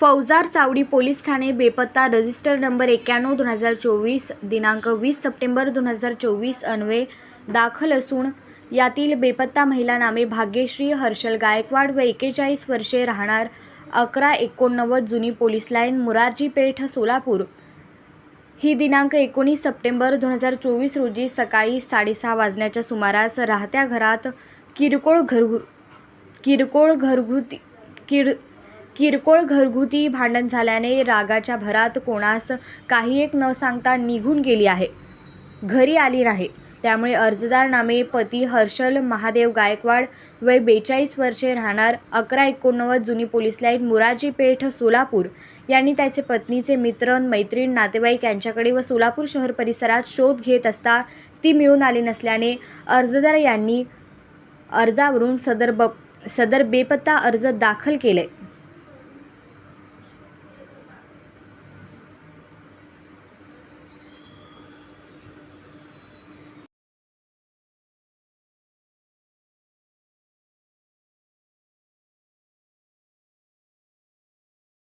फौजार चावडी police Thane बेपत्ता register number एक्क्याण्णव दोन हजार चोवीस दिनांक वीस सप्टेंबर दोन हजार चोवीस अन्वये दाखल असून यातील बेपत्ता महिला नामे भाग्यश्री हर्षल गायकवाड व एकेचाळीस वर्षे राहणार अकरा एकोणनव्वद जुनी पोलीस लाईन मुरारजी पेठ सोलापूर. ही दिनांक एकोणीस सप्टेंबर दोन हजार चोवीस रोजी सकाळी साडेसहा वाजण्याच्या सुमारास राहत्या घरात किरकोळ घरगु किरकोळ घरगुती किर किरकोळ घरगुती भांडण झाल्याने रागाच्या भरात कोणास काही एक न सांगता निघून गेली आहे. घरी आली नाही. त्यामुळे अर्जदार नामे पती हर्षल महादेव गायकवाड वय बेचाळीस वर्षे राहणार अकरा एकोणनव्वद जुनी पोलीस लाईन मुराजी पेठ सोलापूर. यांनी त्याचे पत्नीचे मित्र मैत्रीण नातेवाईक यांच्याकडे व सोलापूर शहर परिसरात शोध घेत असता ती मिळून आली नसल्याने अर्जदार यांनी अर्जावरून सदर ब सदर बेपत्ता अर्ज दाखल केले.